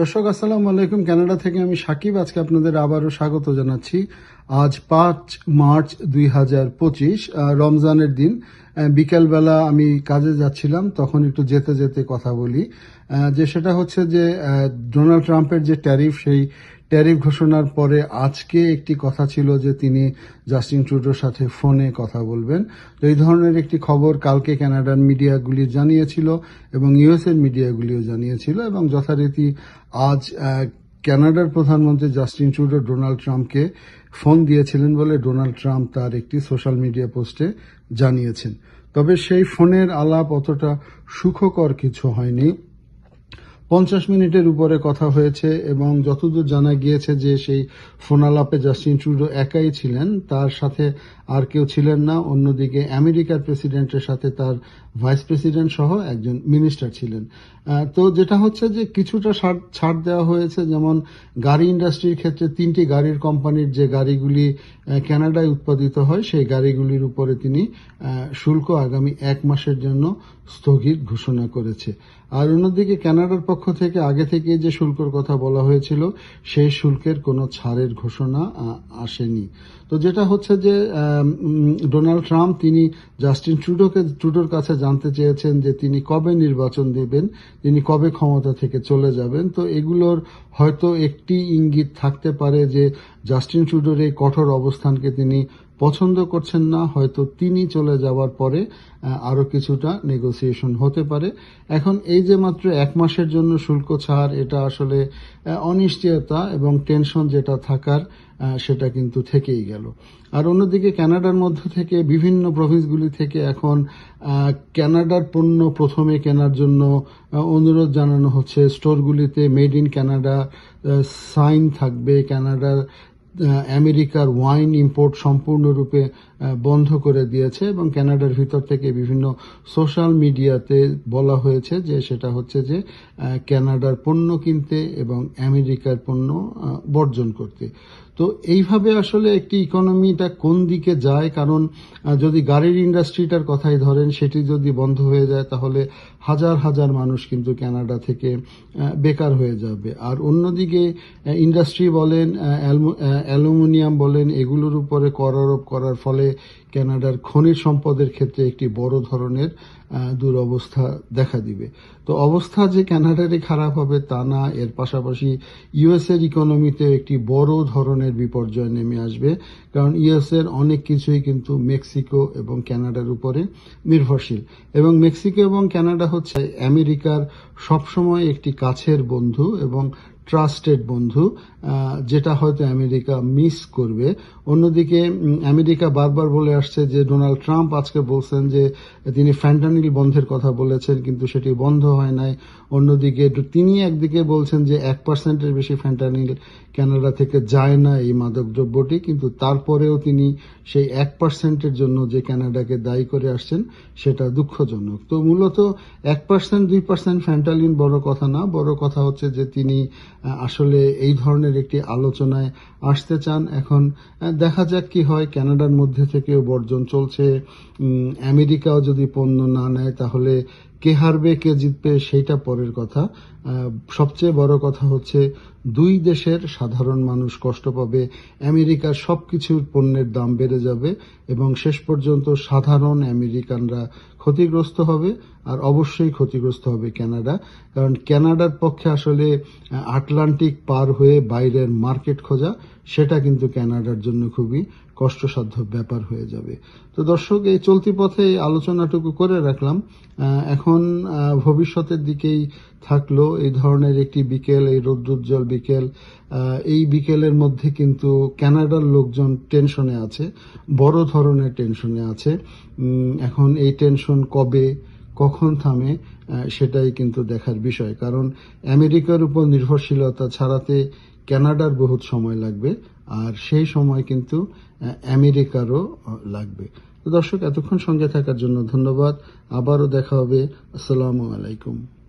দর্শক, আসসালাম আলাইকুম। কানাডা থেকে আমি সাকিব, আজকে আপনাদের আবারও স্বাগত জানাচ্ছি। আজ পাঁচ মার্চ দুই হাজার পঁচিশ রমজানের দিন। বিকেলবেলা আমি কাজে যাচ্ছিলাম তখন একটু যেতে যেতে কথা বলি। যে সেটা হচ্ছে যে ডোনাল্ড ট্রাম্পের যে ট্যারিফ সেই ট্যারিফ ঘোষণার পরে আজকে একটি কথা ছিল যে তিনি জাস্টিন ট্রুডোর সাথে ফোনে কথা বলবেন। তো এই ধরনের একটি খবর কালকে কানাডার মিডিয়াগুলি জানিয়েছিল এবং ইউএসএর মিডিয়াগুলিও জানিয়েছিল এবং যথারীতি আজ আহ, কানাডার প্রধানমন্ত্রী জাস্টিন ট্রুডো ডোনাল্ড ট্রাম্পকে ফোন দিয়েছিলেন বলে ডোনাল্ড ট্রাম্প তার একটি সোশ্যাল মিডিয়া পোস্টে জানিয়েছেন। তবে সেই ফোনের আলাপ অতটা সুখকর কিছু হয়নি। পঞ্চাশ মিনিটের উপরে কথা হয়েছে এবং যতদূর জানা গিয়েছে যে সেই ফোনালাপে জাস্টিন ট্রুডো একাই ছিলেন, তার সাথে আর কেউ ছিলেন না। অন্যদিকে আমেরিকার প্রেসিডেন্টের সাথে তার ভাইস প্রেসিডেন্ট সহ একজন মিনিস্টার ছিলেন। তো যেটা হচ্ছে যে কিছুটা ছাড়- দেওয়া হয়েছে। যেমন গাড়ি ইন্ডাস্ট্রির ক্ষেত্রে তিনটি গাড়ির কোম্পানির যে গাড়িগুলি আহ, কানাডায় উৎপাদিত হয় সেই গাড়িগুলির উপরে তিনি শুল্ক আগামী এক মাসের জন্য স্থগিত ঘোষণা করেছে। আর অন্যদিকে কানাডার পক্ষ থেকে আগে থেকে যে শুল্কর কথা বলা হয়েছিল সেই শুল্কের কোনো ছাড়ের ঘোষণা আসেনি। তো যেটা হচ্ছে যে ডোনাল্ড ট্রাম্প, তিনি জাস্টিন ট্রুডোকে, ট্রুডোর কাছে জানতে চেয়েছেন যে তিনি কবে নির্বাচন দেবেন, তিনি কবে ক্ষমতা থেকে চলে যাবেন। তো এগুলোর হয়তো একটি ইঙ্গিত থাকতে পারে যে জাস্টিন ট্রুডোর এই কঠোর অবস্থানকে তিনি পছন্দ করছেন না হয়তো তিনি চলে যাওয়ার পরে আহ, আরও কিছুটা নেগোসিয়েশন হতে পারে। এখন এই যে মাত্র এক মাসের জন্য শুল্ক ছাড় এটা আসলে অনিশ্চয়তা এবং টেনশন যেটা থাকার সেটা কিন্তু থেকেই গেল। আর অন্যদিকে কানাডার মধ্য থেকে বিভিন্ন প্রভিন্সগুলি থেকে এখন ক্যানাডার পণ্য প্রথমে কেনার জন্য অনুরোধ জানানো হচ্ছে। স্টোরগুলিতে মেড ইন কানাডা সাইন থাকবে। কানাডার আহ, আমেরিকার ওয়াইন ইম্পোর্ট সম্পূর্ণরূপে বন্ধ করে দিয়েছে এবং ক্যানাডার ভিতর থেকে বিভিন্ন সোশ্যাল মিডিয়াতে বলা হয়েছে যে সেটা হচ্ছে যে ক্যানাডার পণ্য কিনতে এবং আমেরিকার পণ্য বর্জন করতে। তো এইভাবে আসলে একটি ইকোনমিটা কোন দিকে যায়? কারণ যদি গাড়ির ইন্ডাস্ট্রিটার কথাই ধরেন, সেটি যদি বন্ধ হয়ে যায়, তাহলে হাজার হাজার মানুষ কিন্তু কানাডা থেকে বেকার হয়ে যাবে। আর অন্যদিকে ইন্ডাস্ট্রি বলেন অ্যালুমিনিয়াম বলেন, এগুলোর উপরে কর আরোপ করার ফলে কানাডার খনিজ সম্পদের ক্ষেত্রে একটি বড় ধরনের দুরবস্থা দেখা দিবে। তো অবস্থা যে কানাডারই খারাপ হবে তা না, এর পাশাপাশি ইউএস এর ইকোনমিতে একটি বড় ধরনের বিপর্যয় নেমে আসবে, কারণ ইউএস এর অনেক কিছুই কিন্তু মেক্সিকো এবং কানাডার উপরে নির্ভরশীল। এবং মেক্সিকো এবং কানাডা হচ্ছে আমেরিকার সবসময় একটি কাছের বন্ধু এবং ট্রাস্টেড বন্ধু যেটা হয়তো আমেরিকা মিস করবে। অন্যদিকে আমেরিকা বারবার বলে আসছে যে, ডোনাল্ড ট্রাম্প আজকে বলছেন যে, তিনি ফ্যান্টানিল বন্ধের কথা বলেছেন, কিন্তু সেটি বন্ধ হয় নাই। অন্যদিকে তিনি একদিকে বলছেন যে, এক পার্সেন্টের বেশি ফ্যান্টানিল কানাডা থেকে যায় না এই মাদক দ্রব্যটি কিন্তু তারপরেও তিনি সেই এক পার্সেন্টের জন্য যে ক্যানাডাকে দায়ী করে আসছেন, সেটা দুঃখজনক। তো মূলত, এক পার্সেন্ট, দুই পার্সেন্ট ফ্যান্টালিন বড় কথা না, বড় কথা হচ্ছে যে, তিনি আসলে এই ধরনের একটি আলোচনায় আসতে চান। এখন দেখা যাক কি হয়। ক্যানাডার মধ্যে থেকেও বর্জন চলছে। আমেরিকাও যদি পণ্য না নেয়, তাহলে কে হারবে, কে জিতবে সেইটা পরের কথা। সবচেয়ে বড় কথা হচ্ছে দুই দেশের সাধারণ মানুষ কষ্ট পাবে, আমেরিকার সবকিছুর পণ্যের দাম বেড়ে যাবে এবং শেষ পর্যন্ত সাধারণ আমেরিকানরা ক্ষতিগ্রস্ত হবে আর অবশ্যই ক্ষতিগ্রস্ত হবে কানাডা কারণ কানাডার পক্ষে আসলে, আটলান্টিক পার হয়ে বাইরের মার্কেট খোঁজা, সেটা কিন্তু কানাডার জন্য খুবই কষ্টসাধ্য ব্যাপার হয়ে যাবে। তো দর্শক, এই চলতি পথে এই আলোচনাটুকু করে রাখলাম। এখন ভবিষ্যতের দিকেই থাকল এই ধরনের একটি বিকেল, এই রৌদ্রোজ্জ্বল বিকেল। এই বিকেলের মধ্যে কিন্তু ক্যানাডার লোকজন টেনশনে আছে, বড় ধরনের টেনশনে আছে। এখন এই টেনশন কবে, কখন থামে সেটাই কিন্তু দেখার বিষয়। কারণ আমেরিকার উপর নির্ভরশীলতা ছাড়াতে কানাডার বহুত সময় লাগবে। আর সেই সময় কিন্তু আমেরিকারও লাগবে। তো দর্শক, এতক্ষণ সঙ্গে থাকার জন্য ধন্যবাদ। আবারও দেখা হবে। আসসালামু আলাইকুম।